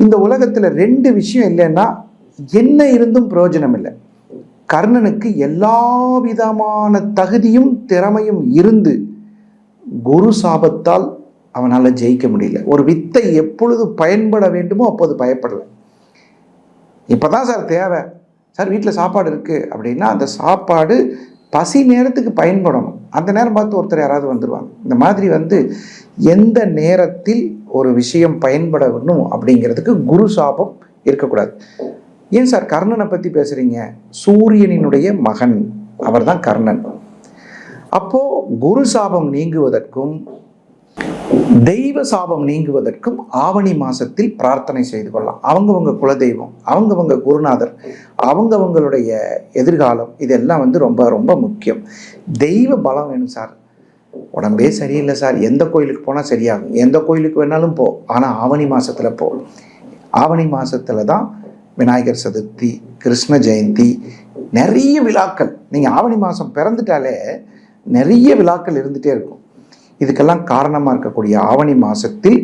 இந்த உலகத்தில் ரெண்டு விஷயம் இல்லைன்னா என்ன இருந்தும் பிரயோஜனம் இல்லை. கர்ணனுக்கு எல்லா விதமான தகுதியும் திறமையும் இருந்து குரு சாபத்தால் அவனால் ஜெயிக்க முடியல. ஒரு வித்தை எப்பொழுது பயன்பட வேண்டுமோ அப்போது பயப்படலை. இப்போ தான் சார் தேவை. சார் வீட்டில் சாப்பாடு இருக்குது அப்படின்னா அந்த சாப்பாடு பசி நேரத்துக்கு பயன்படணும். அந்த நேரம் பார்த்து ஒருத்தர் யாராவது வந்துடுவாங்க இந்த மாதிரி வந்து எந்த நேரத்தில் ஒரு விஷயம் பயன்படணும் அப்படிங்கிறதுக்கு குரு சாபம் இருக்கக்கூடாது. ஏன் சார்? கர்ணனை பற்றி பேசுகிறீங்க சூரியனினுடைய மகன். அவர் தான் கர்ணன். அப்போ குரு சாபம் நீங்குவதற்கும் தெய்வ சாபம் நீங்குவதற்கும் ஆவணி மாசத்தில் பிரார்த்தனை செய்து கொள்ளலாம். அவங்கவங்க குலதெய்வம் அவங்கவங்க குருநாதர் அவங்கவங்களுடைய எதிர்காலம் இதெல்லாம் வந்து ரொம்ப ரொம்ப முக்கியம். தெய்வ பலம் வேணும் சார். உடம்பே சரியில்லை சார். எந்த கோயிலுக்கு போனால் சரியாகும். எந்த கோயிலுக்கு வேணாலும் போ. ஆனால் ஆவணி மாதத்தில் போ. ஆவணி மாதத்தில் தான் விநாயகர் சதுர்த்தி கிருஷ்ண ஜெயந்தி நிறைய விழாக்கள். நீங்கள் ஆவணி மாதம் பிறந்துட்டாலே நிறைய விழாக்கள் இருந்துகிட்டே இருக்கும். இதுக்கெல்லாம் காரணமாக இருக்கக்கூடிய ஆவணி மாதத்தில்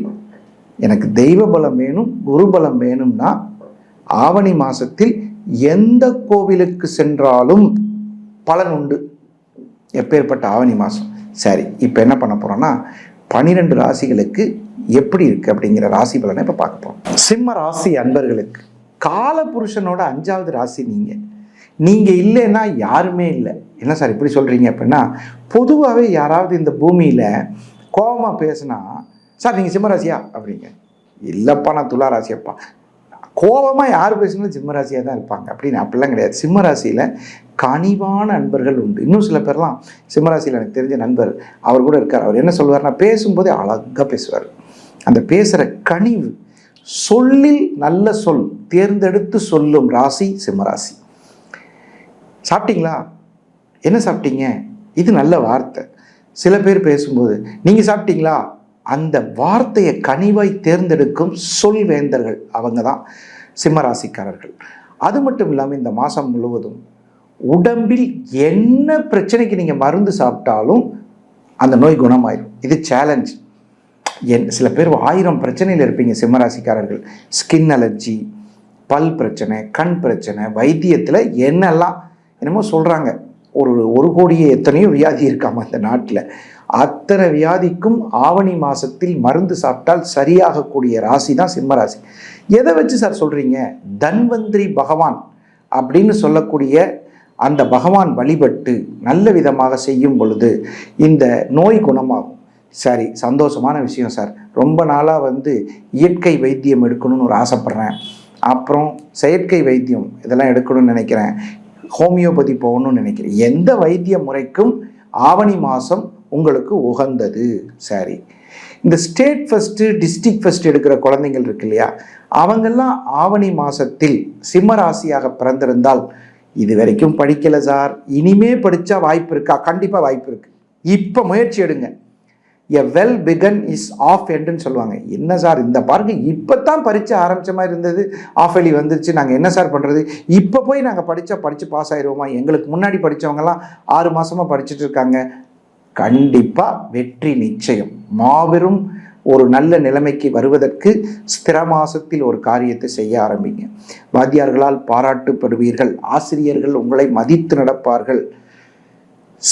எனக்கு தெய்வ பலம் வேணும் குரு பலம் வேணும்னா ஆவணி மாதத்தில் எந்த கோவிலுக்கு சென்றாலும் பலன் உண்டு. எப்பேற்பட்ட ஆவணி மாதம் சரி இப்போ என்ன பண்ண போகிறோன்னா பன்னிரெண்டு ராசிகளுக்கு எப்படி இருக்குது அப்படிங்கிற ராசி பலனை இப்போ பார்க்க போகிறோம் சிம்ம ராசி அன்பர்களுக்கு காலபுருஷனோட அஞ்சாவது ராசி நீங்கள் நீங்கள் இல்லைன்னா யாருமே இல்லை. என்ன சார் இப்படி சொல்கிறீங்க அப்படின்னா பொதுவாகவே யாராவது இந்த பூமியில் கோபமாக பேசுனா சார் நீங்கள் சிம்மராசியா? அப்படிங்க. இல்லைப்பா நான் துளாராசியப்பா. கோபமாக யார் பேசினாலும் சிம்மராசியாக தான் இருப்பாங்க. அப்படின்னு அப்படிலாம் கிடையாது. சிம்மராசியில் கனிவான நண்பர்கள் உண்டு. இன்னும் சில பேர்லாம் சிம்மராசியில் எனக்கு தெரிஞ்ச நண்பர் அவர் கூட இருக்கார். அவர் என்ன சொல்வார்னா பேசும்போதே அழகாக பேசுவார். அந்த பேசுகிற கனிவு சொல்லில் நல்ல சொல் தேர்ந்தெடுத்து சொல்லும் ராசி சிம்மராசி. சாப்பிட்டீங்களா? என்ன சாப்பிட்டீங்க? இது நல்ல வார்த்தை. சில பேர் பேசும்போது நீங்கள் சாப்பிட்டீங்களா? அந்த வார்த்தையை கனிவாய் தேர்ந்தெடுக்கும் சொல் வேந்தர்கள் அவங்க தான் சிம்மராசிக்காரர்கள். அது மட்டும் இல்லாமல் இந்த மாதம் முழுவதும் உடம்பில் என்ன பிரச்சனைக்கு நீங்கள் மருந்து சாப்பிட்டாலும் அந்த நோய் குணமாயிடும் இது சேலஞ்ச் என் சில பேர் ஆயிரம் பிரச்சனையில் இருப்பீங்க சிம்மராசிக்காரர்கள். ஸ்கின் அலர்ஜி பல் பிரச்சனை கண் பிரச்சனை வைத்தியத்தில் என்னெல்லாம் என்னமோ சொல்கிறாங்க ஒரு ஒரு கோடியே எத்தனையோ வியாதி இருக்காம இந்த நாட்டில். அத்தனை வியாதிக்கும் ஆவணி மாதத்தில் மருந்து சாப்பிட்டால் சரியாகக்கூடிய ராசி தான் சிம்ம ராசி. எதை வச்சு சார் சொல்கிறீங்க தன்வந்திரி பகவான் அப்படின்னு சொல்லக்கூடிய அந்த பகவான் வழிபட்டு நல்ல விதமாக செய்யும் பொழுது இந்த நோய் குணமாகும். சரி சந்தோஷமான விஷயம் சார். ரொம்ப நாளாக வந்து இயற்கை வைத்தியம் எடுக்கணும்னு ஒரு ஆசைப்பட்றேன். அப்புறம் செயற்கை வைத்தியம் இதெல்லாம் எடுக்கணும்னு நினைக்கிறேன். ஹோமியோபதி போகணும்னு நினைக்கிறேன். எந்த வைத்திய முறைக்கும் ஆவணி மாதம் உங்களுக்கு உகந்தது. சரி. இந்த ஸ்டேட் ஃபஸ்ட்டு டிஸ்ட்ரிக்ட் ஃபஸ்ட் எடுக்கிற குழந்தைங்கள் இருக்கு இல்லையா? அவங்கெல்லாம் ஆவணி மாதத்தில் சிம்மராசியாக பிறந்திருந்தால் இது வரைக்கும் படிக்கலை சார். இனிமே படித்தா வாய்ப்பு இருக்கா? கண்டிப்பாக வாய்ப்பு இருக்குது இப்போ முயற்சி எடுங்க. A well begun is half எண்டுன்னு சொல்லுவாங்க. என்ன சார் இந்த பாருங்க இப்போ தான் பரீட்சை ஆரம்பித்த மாதிரி இருந்தது? ஆஃப் எலி வந்துருச்சு. நாங்கள் என்ன சார் பண்ணுறது இப்போ போய் நாங்கள் படித்தா படித்து பாஸ் ஆயிடுவோமா எங்களுக்கு முன்னாடி படித்தவங்கலாம் ஆறு மாதமாக படிச்சுட்டு இருக்காங்க. கண்டிப்பாக வெற்றி நிச்சயம். மாபெரும் ஒரு நல்ல நிலைமைக்கு வருவதற்கு ஸ்திர மாசத்தில் ஒரு காரியத்தை செய்ய ஆரம்பிங்க. வாத்தியார்களால் பாராட்டுப்படுவீர்கள். ஆசிரியர்கள் உங்களை மதித்து நடப்பார்கள்.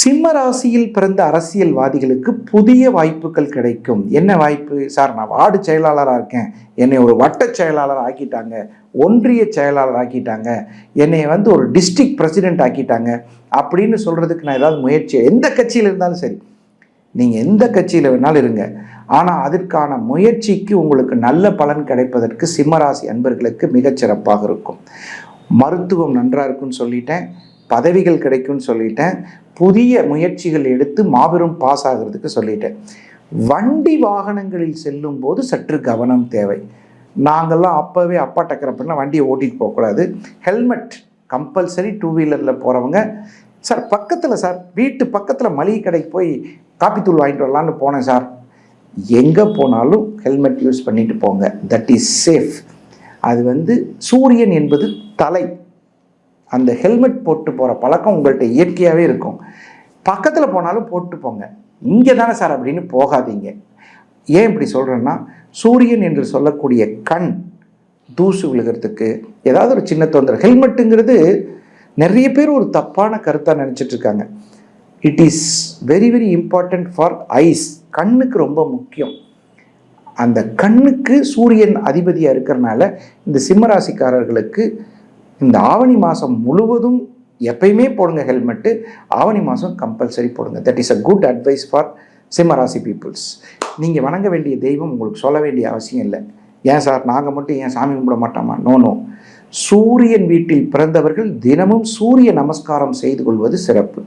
சிம்ம ராசியில் பிறந்த அரசியல்வாதிகளுக்கு புதிய வாய்ப்புகள் கிடைக்கும். என்ன வாய்ப்பு? சார் நான் வார்டு செயலாளராக இருக்கேன். என்னை ஒரு வட்ட செயலாளர் ஆக்கிட்டாங்க. ஒன்றிய செயலாளர் ஆக்கிட்டாங்க. என்னை வந்து ஒரு டிஸ்ட்ரிக்ட் பிரசிடென்ட் ஆக்கிட்டாங்க. அப்படின்னு சொல்கிறதுக்கு நான் ஏதாவது முயற்சி எந்த கட்சியில் இருந்தாலும் சரி. நீங்கள் எந்த கட்சியில் வேணாலும் இருங்க. ஆனால் அதற்கான முயற்சிக்கு உங்களுக்கு நல்ல பலன் கிடைப்பதற்கு சிம்மராசி அன்பர்களுக்கு மிகச்சிறப்பாக இருக்கும். மருத்துவம் நன்றாக இருக்குன்னு சொல்லிட்டேன். பதவிகள் கிடைக்கும்னு சொல்லிட்டேன். புதிய முயற்சிகள் எடுத்து மாபெரும் பாஸ் ஆகிறதுக்கு சொல்லிட்டேன். வண்டி வாகனங்களில் செல்லும் போது சற்று கவனம் தேவை. நாங்கள்லாம் அப்போவே அப்பா டக்கரப்பெல்லாம் வண்டியை ஓட்டிகிட்டு போகக்கூடாது ஹெல்மெட் கம்பல்சரி டூ வீலரில் போகிறவங்க சார் பக்கத்தில் சார் வீட்டு பக்கத்தில் மளிகை கடைக்கு போய் காப்பித்தூள் வாங்கிட்டு வரலான்னு போனேன் சார். எங்கே போனாலும் ஹெல்மெட் யூஸ் பண்ணிட்டு போங்க. தட் இஸ் சேஃப் அது வந்து சூரியன் என்பது தலை. அந்த ஹெல்மெட் போட்டு போகிற பழக்கம் உங்கள்கிட்ட இயற்கையாகவே இருக்கும். பக்கத்தில் போனாலும் போட்டு போங்க. இங்கே தானே சார் அப்படின்னு போகாதீங்க. ஏன் இப்படி சொல்கிறேன்னா சூரியன் என்று சொல்லக்கூடிய கண் தூசு விழுகிறதுக்கு ஏதாவது ஒரு சின்ன தொந்தரவு. ஹெல்மெட்டுங்கிறது நிறைய பேர் ஒரு தப்பான கருத்தாக நினச்சிட்டு இருக்காங்க. It is very very important for eyes கண்ணுக்கு ரொம்ப முக்கியம். அந்த கண்ணுக்கு சூரியன் அதிபதியாக இருக்கிறனால இந்த சிம்மராசிக்காரர்களுக்கு இந்த ஆவணி மாதம் முழுவதும் எப்பயுமே போடுங்க ஹெல்மெட்டு. ஆவணி மாதம் கம்பல்சரி போடுங்க. That is a good advice for சிம்மராசி பீப்புள்ஸ் நீங்கள் வணங்க வேண்டிய தெய்வம் உங்களுக்கு சொல்ல வேண்டிய அவசியம் இல்லை. ஏன் சார்? நாங்கள் மட்டும் ஏன் சாமி கும்பிட மாட்டோமா? நோ நோ சூரியன் வீட்டில் பிறந்தவர்கள் தினமும் சூரிய நமஸ்காரம் செய்து கொள்வது சிறப்பு.